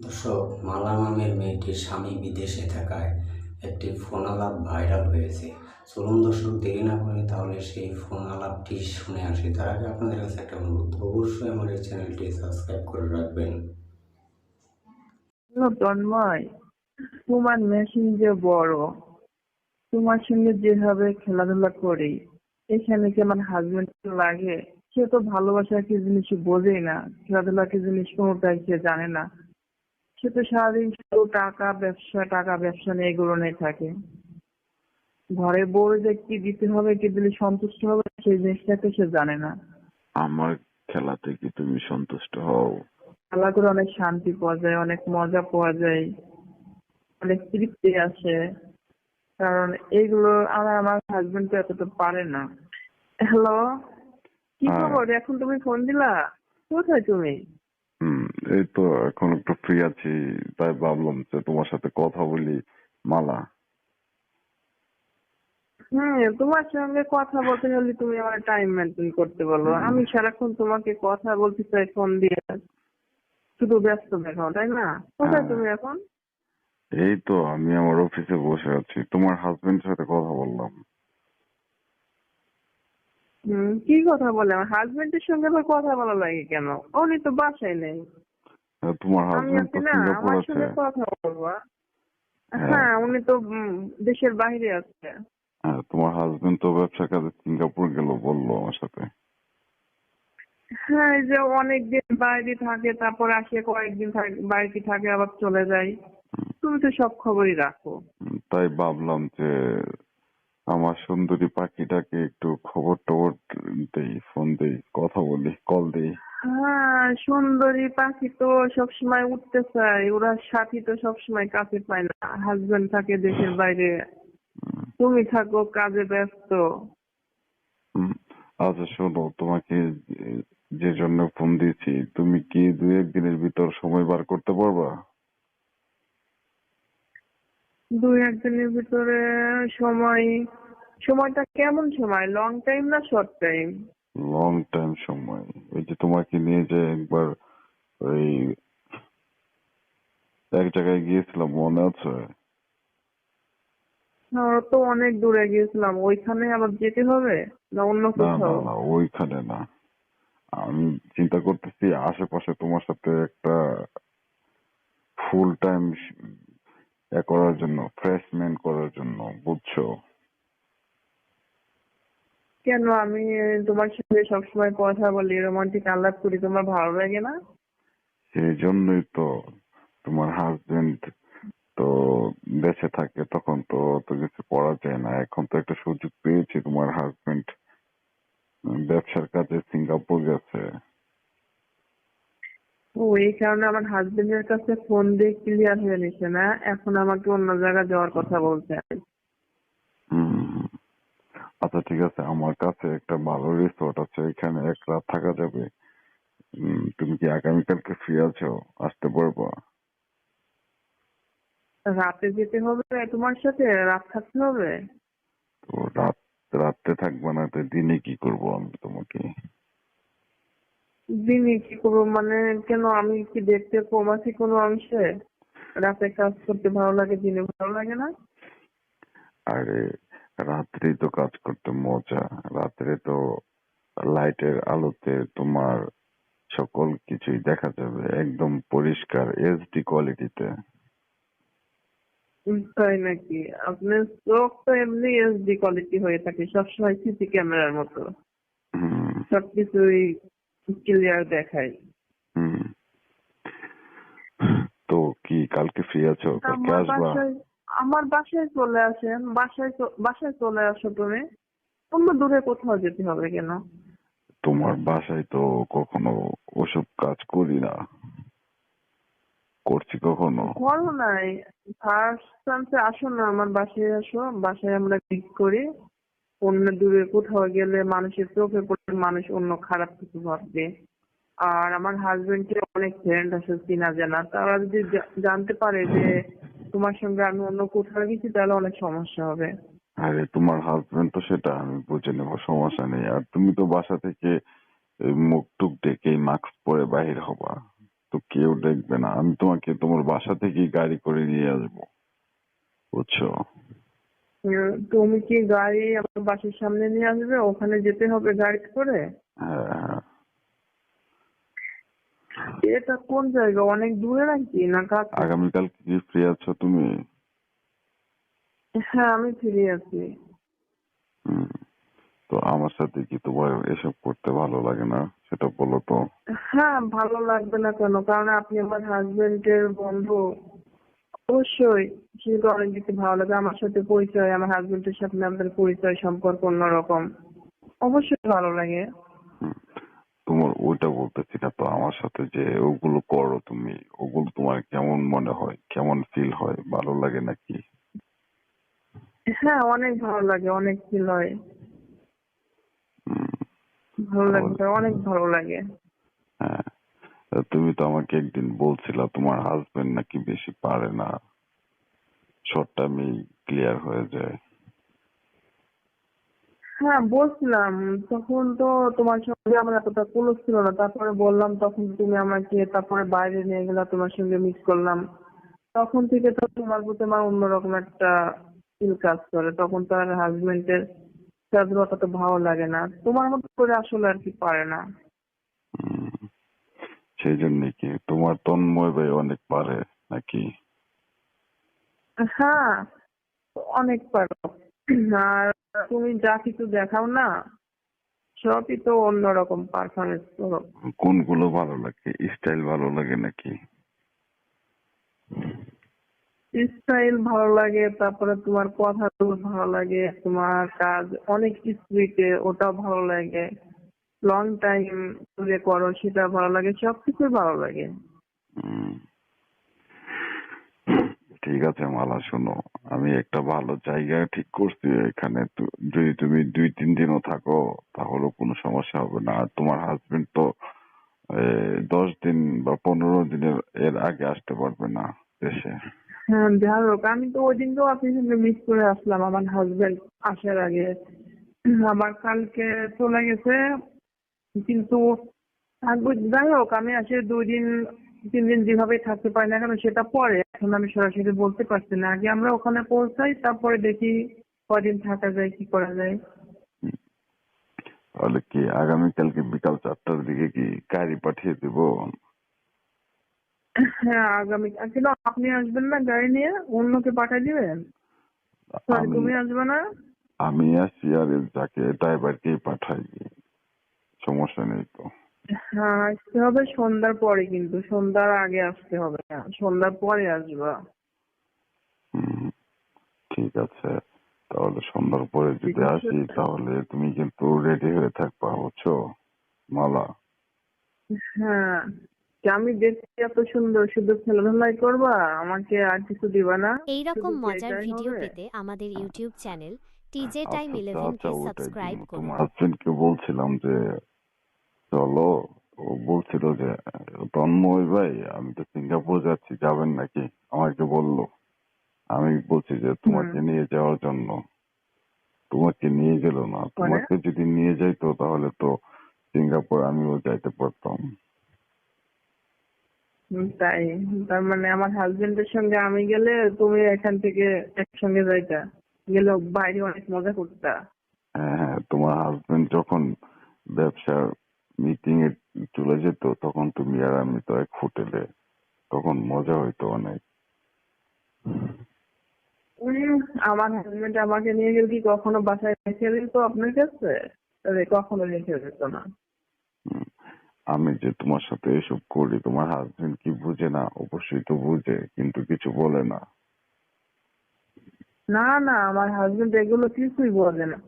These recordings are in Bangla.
দর্শক মালা নামের মেয়েটির স্বামী বিদেশে থাকায় একটি ফোন আলাপ ভাইরাল হয়েছে। চলুন দর্শক, দেরি না করে তাহলে সেই ফোন আলাপটি শুনে আসি। তার আগে আপনাদের কাছে একটা অনুরোধ, অবশ্যই আমার এই চ্যানেলটি সাবস্ক্রাইব করে রাখবেন। তন্ময়, তোমার মেশিন যে বড়, তোমার সঙ্গে যেভাবে খেলাধুলা করি, এখানে কি আমার হাজবেন্ড লাগে, সে তো ভালোবাসা কি জিনিস বোঝেই না খেলাধুলা কি জিনিস কোনোটাই সে জানে না। সে তো সারাদিন শুধু টাকা ব্যবসা টাকা ব্যবসা নিয়ে এগুলো নিয়ে থাকে। ঘরে বউ যে কি দিতে হবে কি দিলে সন্তুষ্ট হবে সেই জিনিসটাকে সে জানে না। আমার খেলাতে কি তুমি সন্তুষ্ট হও? খেলা করে অনেক শান্তি পাওয়া যায় অনেক মজা পাওয়া যায় অনেক তৃপ্তি আসে। কারণ এইগুলো আমার আমার হাজবেন্ড তো এতটা পারে না। হ্যালো কি হ্যাঁ। খবর? এখন তুমি ফোন দিলা? কোথায় তুমি? এই তো এখন একটু ফ্রি আছি তাই ভাবলাম যে তোমার সাথে কথা বলি মালা। হ্যাঁ তোমার সঙ্গে কথা বলতে হলে তুমি আমার টাইম মেনটেন করতে বলো। আমি সারাক্ষণ তোমাকে কথা বলতে চাই ফোন দিয়ে। শুধু ব্যস্ত দেখাও তাই না? কোথায় হ্যাঁ। তুমি এখন? এই তো আমি আমার অফিসে বসে আছি। তোমার হাজবেন্ডের সাথে কথা বললাম। হুম কি কথা বলে? আমার হাজবেন্ডের সঙ্গে আবার কথা বলা লাগে কেন? উনি তো বাসায় নেই। তোমার হাজবেন্ড তো সিঙ্গাপুর আছে। কথা বলবা হ্যাঁ। হ্যাঁ উনি তো দেশের বাইরে আছে। হ্যাঁ তোমার হাজবেন্ড তো ব্যবসা কাজে সিঙ্গাপুর গেল বলল আমার সাথে। হ্যাঁ যে অনেকদিন বাইরে থাকে তারপর আসে কয়েকদিন বাড়িতে থাকে আবার চলে যায়। তুমি তো সব খবরই রাখো। তাই ভাবলাম যে আমার সুন্দরী পাখিটাকে একটু খবর টবর দেই ফোন দেই কথা বলি কল দেই। হ্যাঁ সুন্দরী পাখি তো সবসময় উঠতে চায় ওরা সাথী তো সবসময় কাছে পায় না। হাজবেন্ড থাকে দেশের বাইরে। তুমি থাকো কাজে ব্যস্ত। আচ্ছা শোনো তোমাকে যে- যে জন্য ফোন দিয়েছি তুমি কি দুই একদিনের ভিতর সময় বার করতে পারবা? দুই একদিনের ভিতরে সময় সময়টা কেমন সময়? লং টাইম না শর্ট টাইম লং টাইম সময়। ওই যে তোমাকে নিয়ে যে একবার ওই এক জায়গায় গিয়েছিলাম মনে আছে? আমরা তো অনেক দূরে গিয়েছিলাম। ওইখানে আবার যেতে হবে না অন্য না না কোথাও? না ওইখানে না। আমি চিন্তা করতেছি আশেপাশে তোমার সাথে একটা ফুল টাইম এ করার জন্য ফ্রেশম্যান করার জন্য বুঝছ? কেন? আমি তোমার সঙ্গে সবসময় কথা বলি রোমান্টিক আলাপ করি তোমার ভালো লাগে না? সেই জন্যই তো তোমার হাজবেন্ড তো দেশে থাকে তখন তো অত কিছু করা যায় না। এখন তো একটা সুযোগ পেয়েছি তোমার হাজবেন্ড ব্যবসার কাজে সিঙ্গাপুর গেছে। ও এই কারণে আমার হাজবেন্ডের কাছে ফোন দিয়ে ক্লিয়ার হয়ে নিছে না এখন আমাকে অন্য জায়গায় যাওয়ার কথা বলছে। আচ্ছা ঠিক আছে আমার কাছে একটা ভালো রিসোর্ট আছে এখানে এক রাত থাকা যাবে। তুমি কি আগামীকালকে ফ্রি আছো? আসতে পারবা? রাতে যেতে হবে তোমার সাথে রাত থাকতে হবে? তো রাত রাত্রে থাকবে না তো দিনে কি করব আমি তোমাকে? দিনে কি করব? মানে কেন আমি কি দেখতে কম আছি কোনো অংশে? রাতে কাজ করতে ভালো লাগে দিনে ভালো লাগে না? আরে রাত্রেই তো কাজ করতে মজা রাত্রে তো লাইটের আলোতে তোমার সকল কিছুই দেখা যাবে একদম পরিষ্কার এইচডি কোয়ালিটিতে। তাই নাকি? আপনার চোখ তো এমনি এইচডি কোয়ালিটি হয়ে থাকে সবসময় সিসি ক্যামেরার মতো। সবকিছুই ক্লিয়ার দেখায় হুম তো কি কালকে ফ্রি আছো? কালকে আসবা? আমার বাসায় চলে আসেন বাসায় বাসায় চলে আসো তুমি। অন্য দূরে কোথাও যেতে হবে কেন? তোমার বাসায় তো কখনো ওসব কাজ করি না। করছি কখনো? করো নাই। ফার্স্ট চান্সে আসো না আমার বাসায় আসো। বাসায় আমরা ঠিক করি। অন্য দূরে কোথাও গেলে মানুষের চোখে পড়লে মানুষ অন্য খারাপ কিছু ভাববে। আর আমার হাজবেন্ডের অনেক ফ্রেন্ড আছে চিনা জানা। তারা যদি জানতে পারে যে তোমার সঙ্গে আমি অন্য কোথাও গেছি তাহলে অনেক সমস্যা হবে। আরে তোমার হাজবেন্ড তো সেটা আমি বুঝে নেব সমস্যা নেই। আর তুমি তো বাসা থেকে মুখ টুক ডেকে মাস্ক পরে বাহির হবা। তো কেউ দেখবে না। আমি তোমাকে তোমার বাসা থেকেই গাড়ি করে নিয়ে আসব। বুঝছ? তুমি কি গাড়ি আমার বাসার সামনে নিয়ে আসবে? ওখানে যেতে হবে গাড়ি করে? হ্যাঁ হ্যাঁ। এটা কোন জায়গা? অনেক দূরে নাকি? না কাছে আগামীকাল কি ফ্রি আছো তুমি? হ্যাঁ আমি ফিরে আছি। তো আমার সাথে কি তোমার এসব করতে ভালো লাগে না? সেটা বলো তো। হ্যাঁ ভালো লাগবে না কেন? কারণ আপনি আমার হাজবেন্ডের বন্ধু। অবশ্যই সেটা অনেক দিকে ভালো লাগে আমার সাথে পরিচয় আমার হাজবেন্ডের সাথে আপনাদের পরিচয় সম্পর্ক অন্যরকম। অবশ্যই ভালো লাগে। তোমার ওইটা বলতেছি না তো আমার সাথে যে ওগুলো করো তুমি ওগুলো তোমার কেমন মনে হয়? কেমন ফিল হয়? ভালো লাগে নাকি? হ্যাঁ অনেক ভালো লাগে অনেক ফিল হয়। ভালো লাগে অনেক ভালো লাগে। হ্যাঁ। তুমি তো আমাকে একদিন বলছিলা তোমার হাজবেন্ড নাকি বেশি পারে না। শর্ট টাইমেই ক্লিয়ার হয়ে যায়। হ্যাঁ বলছিলাম তখন তো তোমার সঙ্গে আমার এতটা ক্লোজ ছিল না তারপরে বললাম তখন তুমি আমাকে তারপরে বাইরে নিয়ে গেলা তোমার সঙ্গে মিট করলাম। তখন থেকে তো তোমার প্রতি আমার অন্যরকম একটা ফিল কাজ করে তখন তো আর হাজবেন্ডের কাজগুলো অত ভালো লাগে না তোমার মতো করে আসলে আর কি পারে না। সেই জন্য কি তোমার তন্ময় ভাই অনেক পারে নাকি? হ্যাঁ অনেক পারো। আর তুমি যা কিছু দেখাও না সবই তো অন্যরকম পারফরমেন্স করো কোনগুলো ভালো লাগে? স্টাইল ভালো লাগে নাকি? স্টাইল ভালো লাগে তারপরে তোমার কথাগুলো ভালো লাগে তোমার কাজ অনেক স্পিডে ওটাও ভালো লাগে। লং টাইম ধরে করো সেটা ভালো লাগে সবকিছুই ভালো লাগে। ঠিক আছে মালা, শোনো। আমি একটা ভালো জায়গা ঠিক করছি এখানে। যদি তুমি দুই, তিন দিনও থাকো তাহলে কোনো সমস্যা হবে না। তোমার হাজবেন্ড তো দশ দিন বা পনেরো দিনের এর আগে আসতে পারবে না দেশে। হ্যাঁ যাই আমি তো ওই দিন তো সঙ্গে মিস করে আসলাম আমার হাজবেন্ড আসার আগে। আবার কালকে চলে গেছে, কিন্তু যাই হোক, আমি আসে দুই দিন, তিন দিন যেভাবে থাকতে পারি না কেন, সেটা পরে। এখন আমি সরাসরি বলতে পারছি না। আগে আমরা ওখানে পৌঁছাই তারপরে দেখি কদিন থাকা যায় কি করা যায়। তাহলে কি আগামীকালকে বিকাল চারটার দিকে কি গাড়ি পাঠিয়ে দিব? হ্যাঁ আগামী কিন্তু আপনি আসবেন না গাড়ি নিয়ে? অন্যকে পাঠিয়ে দিবেন? তুমি আসবে না? আমি আসি আর যাকে ড্রাইভারকেই পাঠাই সমস্যা নেই তো। হ্যাঁ আসতে হবে সন্ধ্যার পরে কিন্তু। সন্ধ্যার আগে আসতে হবে। না সন্ধ্যার পরে আসবা। ঠিক আছে। তাহলে সন্ধ্যার পরে যদি আসি তাহলে তুমি কিন্তু রেডি হয়ে থাকবা বুঝছ? মালা। হ্যাঁ। আমি দেখছি এত সুন্দর শুধু খেলাধুলাই করবা আমাকে আর কিছু দিবা না। এই রকম মজার ভিডিও পেতে আমাদের YouTube channel TJ time eleven কে সাবস্ক্রাইব। করুন। তোমার হাজবেন্ডকে বলছিলাম যে চলো ও বলছিল যে তন্ময় ভাই আমি তো সিঙ্গাপুর যাচ্ছি যাবেন নাকি? আমাকে বলল। আমি বলছি যে তোমাকে নিয়ে যাওয়ার জন্য। তোমাকে নিয়ে গেল না। তোমাকে যদি নিয়ে যাইতো তাহলে তো সিঙ্গাপুর আমিও যাইতে পারতাম। হুম, তাই। তার মানে আমার হাজবেন্ডের সঙ্গে আমি গেলে তুমি এখান থেকে একসঙ্গে যাইতা। গেলে বাইরে অনেক মজা করতা। হ্যাঁ হ্যাঁ তোমার হাজবেন্ড যখন ব্যবসার মিটিং এ চলে যেত তখন তুমি আর আমি তো এক হোটেলে তখন মজা হইতো অনেক। আমার হাজবেন্ড আমাকে নিয়ে গেলে কি কখনো বাসায় রেখে দিত আপনার কাছে? কখনো রেখে দিত না। আমি যে তোমার সাথে এসব করি তোমার হাজবেন্ড কি বুঝে না? অবশ্যই তো বুঝে কিন্তু কিছু বলে না। না না আমার হাজবেন্ড এগুলো কিছুই বলে না।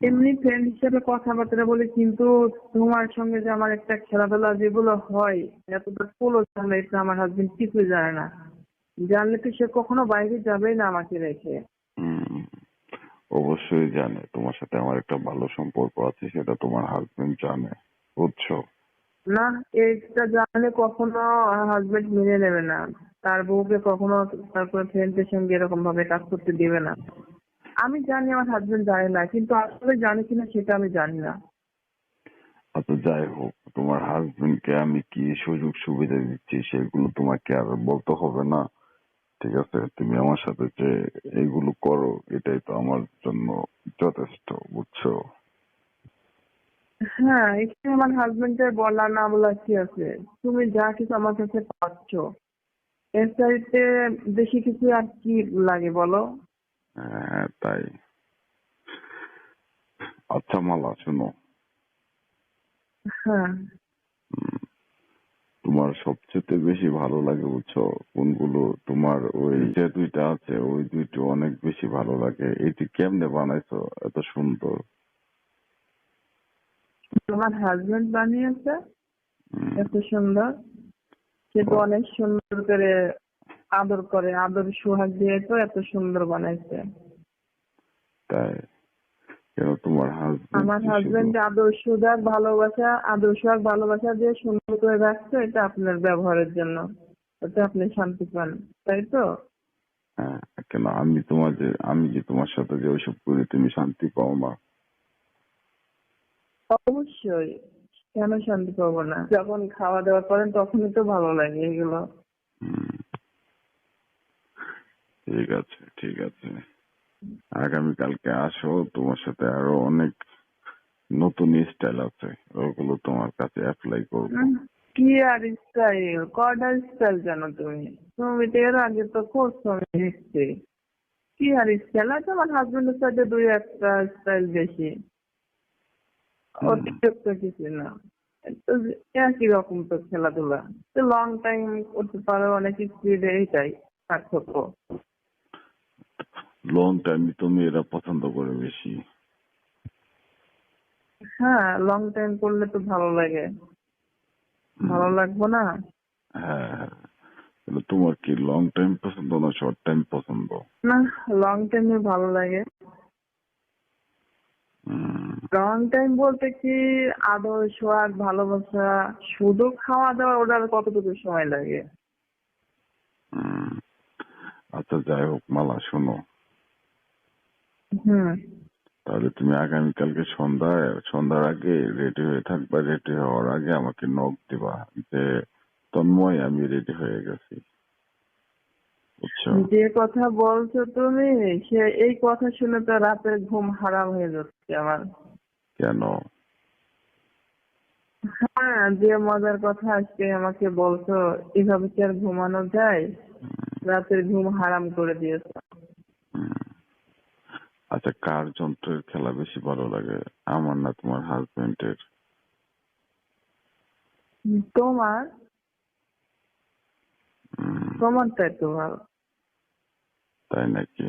এমনি ফ্রেন্ড হিসেবে কথাবার্তা বলি কিন্তু তোমার সঙ্গে যে আমার একটা খেলাধুলা যেগুলো হয় এতটা পোলো চলে এটা আমার হাজবেন্ড কিছুই জানে না। জানলে তো সে কখনো বাইরে যাবেই না আমাকে রেখে। অবশ্যই জানে। তোমার সাথে আমার একটা ভালো সম্পর্ক আছে সেটা তোমার হাজবেন্ড জানে বুঝছ? না এটা জানলে কখনো হাজবেন্ড মেনে নেবে না। তার বউকে কখনো তারপরে ফ্রেন্ডের সঙ্গে এরকম ভাবে কাজ করতে দিবে না। আমি জানি আমার হাজবেন্ড জানে না কিন্তু আসলে জানে কিনা সেটা আমি জানি না। আচ্ছা যাই হোক তোমার হাজবেন্ডকে আমি কি সুযোগ সুবিধা দিচ্ছি সেগুলো তোমাকে আর বলতে হবে না ঠিক আছে? তুমি আমার সাথে যে এগুলো করো এটাই তো আমার জন্য যথেষ্ট বুঝছ? হ্যাঁ এখানে আমার হাজবেন্ডের বলা না বলা কি আছে? তুমি যা কিছু আমার কাছে পাচ্ছ। এর চাইতে বেশি কিছু আর কি লাগে বলো? হ্যাঁ তাই। আচ্ছা মালা শোনো হ্যাঁ। তোমার সবচেয়ে বেশি ভালো লাগে বুঝছ কোনগুলো? তোমার ওই যে দুইটা আছে ওই দুইটা অনেক বেশি ভালো লাগে। এটি কেমনে বানাইছো এত সুন্দর। তোমার হাজবেন্ড বানিয়েছে এত সুন্দর। সে তো অনেক সুন্দর করে আদর করে আদর সোহাগ দিয়ে তো এত সুন্দর বানাইছে। তাই? কেন তোমার আমার হাজবেন্ড আদর সোহাগ ভালোবাসা আদর সোহাগ ভালোবাসা দিয়ে সুন্দর করে রাখছে এটা আপনার ব্যবহারের জন্য। ওতে আপনি শান্তি পান তাই তো? হ্যাঁ কেন আমি তোমার যে আমি যে তোমার সাথে যে ওইসব করি তুমি শান্তি পাও না? অবশ্যই কেন শান্তি পাবো না? যখন খাওয়া দাওয়া করেন তখনই তো ভালো লাগে এগুলো। হুম। ঠিক আছে ঠিক আছে। আগামীকালকে আসো তোমার সাথে আরও অনেক নতুন স্টাইল আছে ওগুলো তোমার কাছে অ্যাপ্লাই করব। কি আর স্টাইল কটা স্টাইল জানো তুমি? তুমি তো এর আগে তো করছ দেখছি। কি আর স্টাইল আছে আমার হাজবেন্ডের সাথে দুই একটা স্টাইল বেশি। অতিরিক্ত কিছু না। তো একই রকম তো খেলাধুলা। তো লং টাইম করতে পারো অনেক স্পিডে এইটাই পার্থক্য। লং টাইম তো মেয়েরা পছন্দ করে বেশি। হ্যাঁ লং টাইম করলে তো ভালো লাগে। ভালো লাগবো না? হ্যাঁ হ্যাঁ। তাহলে তোমার কি লং টাইম পছন্দ না শর্ট টাইম পছন্দ? না লং টাইমে ভালো লাগে। লং টাইম বলতে কি আদর সোহাগ ভালোবাসা শুধু খাওয়া দাওয়া ওটার কতটুকু সময় লাগে। আচ্ছা যাই হোক মালা শোনো। তাহলে তুমি আগামীকালকে সন্ধ্যায় সন্ধ্যার আগে রেডি হয়ে থাকবা রেডি হওয়ার আগে আমাকে নক দিবা যে তন্ময় আমি রেডি হয়ে গেছি। যে কথা বলছো তুমি সে এই কথা শুনে তো রাতের ঘুম হারাম হয়ে যাচ্ছে আমার। কেন? হ্যাঁ যে মজার কথা আজকে আমাকে বলছো এভাবে কি আর ঘুমানো যায়? রাতের ঘুম হারাম করে দিয়েছ। আচ্ছা কার যন্ত্রের খেলা বেশি ভালো লাগে? আমার না তোমার হাজবেন্ডের তোমার? তোমারটাই তো ভালো। তাই নাকি?